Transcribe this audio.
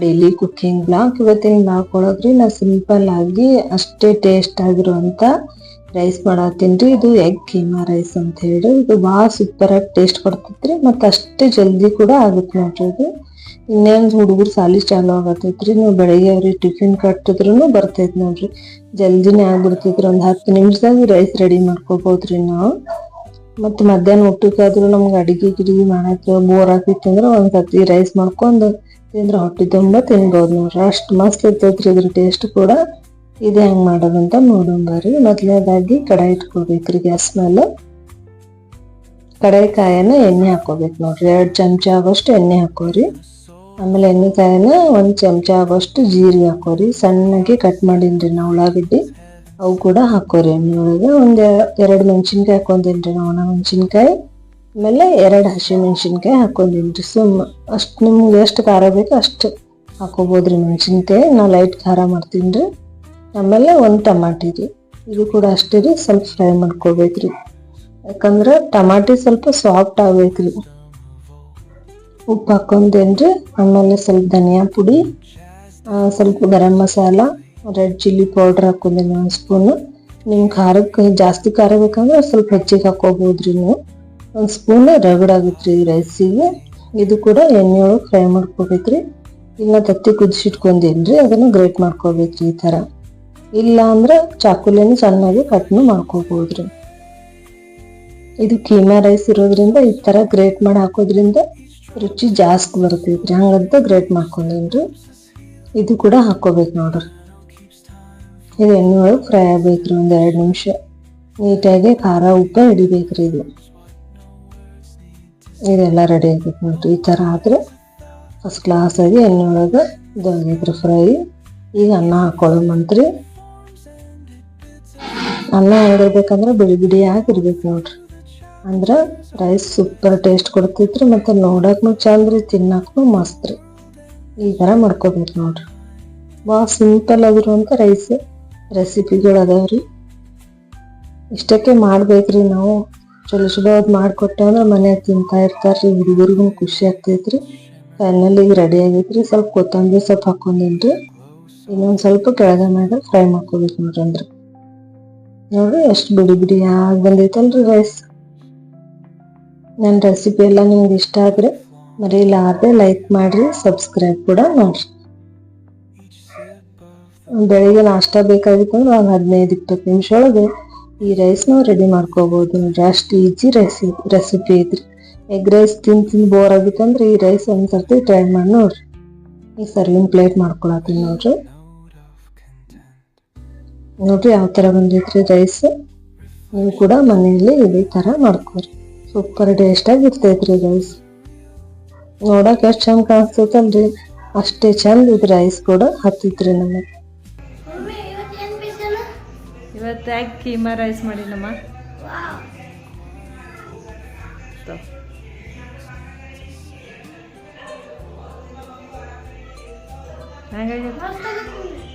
Daily cooking blog ಇವತ್ತಿನ blog ಒಳಗ್ರಿ ನಾ ಸಿಂಪಲ್ ಆಗಿ ಅಷ್ಟೇ ಟೇಸ್ಟ್ ಆಗಿರುವಂತ ರೈಸ್ ಮಾಡತ್ತೀನಿ ಇದು ಎಗ್ ಕೀಮಾ ರೈಸ್ ಅಂತ ಹೇಳಿ ಇದು ಭಾಳ ಸೂಪರ್ ಆಗಿ ಟೇಸ್ಟ್ ಕೊಡ್ತೈತ್ರಿ. ಮತ್ತು ಅಷ್ಟೇ ಜಲ್ದಿ ಕೂಡ ಆಗುತ್ತೆ ನೋಡ್ರಿ ಇದು. ಇನ್ನೇನು ಹುಡುಗರು ಸಾಲಿ ಚಾಲು ಆಗತೈತ್ರಿ. ನೀವು ಬೆಳಗ್ಗೆ ಅವ್ರಿಗೆ ಟಿಫಿನ್ ಕಟ್ಟಿದ್ರು ಬರ್ತೈತಿ ನೋಡ್ರಿ. ಜಲ್ದಿನೇ ಆಗ್ಬಿಡ್ತೈತ್ರಿ. ಒಂದು ಹತ್ತು ನಿಮಿಷದಾಗ ರೈಸ್ ರೆಡಿ ಮಾಡ್ಕೋಬೋದ್ರಿ ನಾವು. ಮತ್ತು ಮಧ್ಯಾಹ್ನ ಊಟಕ್ಕಾದ್ರೂ ನಮ್ಗೆ ಅಡಿಗೆ ಗಿಡಿಗೆ ಮಾಡಕ್ಕೆ ಬೋರ್ ಆಗ್ತಿತ್ತು ಅಂದ್ರೆ ಒಂದು ರೈಸ್ ಮಾಡ್ಕೊಂಡು ತಿಂದ್ರೆ ಹೊಟ್ಟೆ ತುಂಬ ತಿನ್ಬೋದು ನೋಡ್ರಿ. ಅಷ್ಟು ಮಸ್ತ್ ಇರ್ತೈತ್ರಿ ಇದ್ರ ಟೇಸ್ಟ್ ಕೂಡ. ಇದು ಹೆಂಗ್ ಮಾಡೋದಂತ ನೋಡೋಣರಿ ಮೊದಲನೇದಾಗಿ ಕಡಾಯಿ ಇಟ್ಕೋಬೇಕ್ರಿ ಗ್ಯಾಸ್ ಮೇಲೆ. ಕಡಾಯಿ ಕಾಯನ್ನ ಎಣ್ಣೆ ಹಾಕೋಬೇಕು ನೋಡ್ರಿ. ಎರಡು ಚಮಚ ಆಗೋಷ್ಟು ಎಣ್ಣೆ ಹಾಕೋರಿ ಆಮೇಲೆ ಎಣ್ಣೆ ಕಾಯನ್ನ ಒಂದು ಚಮಚ ಆಗೋಷ್ಟು ಜೀರಿಗೆ ಹಾಕೋರಿ ಸಣ್ಣಗೆ ಕಟ್ ಮಾಡಿನ್ರಿ ನಾವು ಉಳ್ಳಾಗಡ್ಡಿ. ಅವು ಕೂಡ ಹಾಕೋರಿ ಎಣ್ಣೆ ಒಳಗೆ ಒಂದು ಎರಡು ಮೆಣಸಿನ್ಕಾಯಿ ಹಾಕೊಂಡೇನ್ರಿ ನಾ ಒಣ ಮೆಣಸಿನ್ಕಾಯಿ ಆಮೇಲೆ ಎರಡು ಹಸಿಮೆಣ್ಸಿನ್ಕಾಯಿ ಮೆಣಸಿನ್ಕಾಯಿ ರೀ. ಸುಮ್ ಅಷ್ಟು ನಿಮ್ಗೆ ಎಷ್ಟು ಖಾರ ಬೇಕು ಅಷ್ಟು ಹಾಕೋಬೋದ್ರಿ ಮೆಣಸಿನ್ಕಾಯಿ. ನಾ ಲೈಟ್ ಖಾರ ಮಾಡ್ತೀನಿ ರೀ. ಆಮೇಲೆ ಒಂದು ಟಮಾಟಿ ರೀ. ಇದು ಕೂಡ ಅಷ್ಟೇ ರೀ, ಸ್ವಲ್ಪ ಫ್ರೈ ಮಾಡ್ಕೋಬೇಕ್ರಿ. ಯಾಕಂದ್ರೆ ಟಮಾಟಿ ಸ್ವಲ್ಪ ಸಾಫ್ಟ್ ಆಗ್ಬೇಕ್ರಿ. ಉಪ್ಪು ಹಾಕೊಂಡೇನ್ರಿ ಆಮೇಲೆ ಸ್ವಲ್ಪ ಧನಿಯಾ ಪುಡಿ ಸ್ವಲ್ಪ garam masala red chilli powder ಹಾಕೊಂಡೇನಿ ಒಂದು ಸ್ಪೂನು ನಿಮ್ಗೆ ಖಾರಕ್ಕೆ ಜಾಸ್ತಿ ಖಾರ ಬೇಕಂದ್ರೆ ಸ್ವಲ್ಪ ಹೆಚ್ಚಿಗೆ ಹಾಕೋಬೋದ್ರಿ ನೀವು. ಒಂದು ಸ್ಪೂನ್ ರಗಡಾಗುತ್ತೆ ರೀ ರೈಸಿಗೆ ಇದು ಕೂಡ ಎಣ್ಣೆ ಒಳಗೆ ಫ್ರೈ ಮಾಡ್ಕೋಬೇಕ್ರಿ. ಇಲ್ಲ ತತ್ತಿ ಕುದಿಸಿಟ್ಕೊಂಡೇನ್ರಿ, ಅದನ್ನು ಗ್ರೇಟ್ ಮಾಡ್ಕೋಬೇಕ್ರಿ ಈ ಥರ. ಇಲ್ಲ ಅಂದ್ರೆ ಚಾಕುಲೇನು ಸಣ್ಣಗೆ ಕಟ್ನು ಮಾಡ್ಕೋಬೋದ್ರಿ. ಇದು ಕೀಮಾ ರೈಸ್ ಇರೋದ್ರಿಂದ ಈ ಥರ ಗ್ರೇಟ್ ಮಾಡಿ ಹಾಕೋದ್ರಿಂದ ರುಚಿ ಜಾಸ್ತಿ ಬರ್ತೈತ್ರಿ. ಹಂಗಂತ ಗ್ರೇಟ್ ಮಾಡ್ಕೊಂಡೇನ್ರಿ. ಇದು ಕೂಡ ಹಾಕೋಬೇಕು ನೋಡ್ರಿ. ಇದು ಎಣ್ಣೆ ಒಳಗೆ ಫ್ರೈ ಆಗ್ಬೇಕ್ರಿ ಒಂದು ಎರಡು ನಿಮಿಷ. ನೀಟಾಗಿ ಖಾರ ಉಪ್ಪು ಹಿಡಿಬೇಕ್ರಿ ಇದು. ಇದೆಲ್ಲ ರೆಡಿ ಆಗೈತೆ ನೋಡಿರಿ ಈ ಥರ ಆದ್ರೆ ಫಸ್ಟ್ ಕ್ಲಾಸ್ ಆಗಿ ಎಣ್ಣೆ ಒಳಗೆ ಇದು ಫ್ರೈ ಈಗ ಅನ್ನ ಹಾಕೊಳ್ಳೋಮಂತ್ರಿ ಅನ್ನ ಹೆಂಗಿರ್ಬೇಕಂದ್ರೆ ಬಿಡಿ ಬಿಡಿ ಆಗಿರ್ಬೇಕು ನೋಡ್ರಿ. ಅಂದ್ರೆ ರೈಸ್ ಸೂಪರ್ ಟೇಸ್ಟ್ ಕೊಡ್ತೈತ್ರಿ ಮತ್ತೆ ನೋಡಕ್ನು ಚಂದ ರೀ, ತಿನ್ನಕ್ನು ಮಸ್ತ್ ರೀ. ಈ ಥರ ಮಾಡ್ಕೋಬೇಕು ನೋಡ್ರಿ. ಭಾಳ ಸಿಂಪಲ್ ಆಗಿರುವಂಥ ರೈಸ್ ರೆಸಿಪಿಗಳು ಅದಾವ್ರಿ. ಇಷ್ಟಕ್ಕೆ ಮಾಡ್ಬೇಕ್ರಿ ನಾವು. ಚಲೋ ಚಲೋ ಅದು ಮಾಡ್ಕೊಟ್ಟೆ ಅಂದ್ರೆ ಮನ್ಯಾಗ ತಿಂತಾ ರೀ ಹುಡುಗರಿಗೂ ಖುಷಿ ಆಗ್ತೈತ್ರಿ. ಫೈನಲ್ ಈಗ ರೆಡಿ ಆಗೈತ್ರಿ. ಸ್ವಲ್ಪ ಕೊತ್ತಂಬರಿ ಸ್ವಲ್ಪ ಹಾಕೊಂಡಿನ್ರಿ. ಇನ್ನೊಂದು ಸ್ವಲ್ಪ ಕೆಳಗೆ ಮಾಡಿ ಫ್ರೈ ಮಾಡ್ಕೋಬೇಕು ನೋಡ್ರಿ ಅಂದ್ರೆ. ನೋಡ್ರಿ ಎಷ್ಟು ಬಿಡಿ ಬಿಡಿ ಆಗಿ ಬಂದೈತಲ್ರಿ ರೈಸ್ ನನ್ನ ರೆಸಿಪಿ ಎಲ್ಲ ನಿಮ್ಗೆ ಇಷ್ಟ ಆದ್ರೆ ಮರೀಲಾರ್ದೆ ಲೈಕ್ ಮಾಡ್ರಿ ಸಬ್ಸ್ಕ್ರೈಬ್ ಕೂಡ ನೋಡ್ರಿ. ಬೆಳಿಗ್ಗೆ ನಾಷ್ಟ ಬೇಕಾಗಿತ್ತು ಅಂದ್ರೆ ಒಂದು ಹದಿನೈದು ಇಪ್ಪತ್ತು ನಿಮಿಷ ಒಳಗೆ ಈ ರೈಸ್ ನಾವು ರೆಡಿ ಮಾಡ್ಕೋಬಹುದು ನೋಡ್ರಿ ಅಷ್ಟು ಈಜಿ ರೆಸಿ ರೆಸಿಪಿ ಐತ್ರಿ. ಎಗ್ ರೈಸ್ ತಿಂದು ತಿಂದು ಬೋರ್ ಆಗಿತ್ತಂದ್ರೆ ಈ ರೈಸ್ ಒಂದ್ಸರ್ತಿ ಟ್ರೈ ಮಾಡಿ ನೋಡ್ರಿ. ಈ ಸರ್ವಿಂಗ್ ಪ್ಲೇಟ್ ಮಾಡ್ಕೊಳತ್ತೀನಿ ನೋಡ್ರಿ. ನೋಡ್ರಿ ಯಾವ ಥರ ಬಂದೈತ್ರಿ ರೈಸ್ ನೀವು ಕೂಡ ಮನೆಯಲ್ಲಿ ಇದೇ ಥರ ಮಾಡ್ಕೊರಿ. ಸೂಪರ್ ಟೇಸ್ಟಾಗಿ ಇರ್ತೈತ್ರಿ ರೈಸ್ ನೋಡಕ್ ಎಷ್ಟು ಚಂದ ಕಾಣಿಸ್ತೈತಲ್ರಿ ಅಷ್ಟೇ ಚಂದ ಇದು ರೈಸ್ ಕೂಡ ಹತ್ತೈತ್ರಿ ನಮಗೆ. ಇವತ್ತು ಯಾಕೆ ಕೀಮಾ ರೈಸ್ ಹೆಂಗಾಗೈತೆ ಮಸ್ತಾಗೈತೆ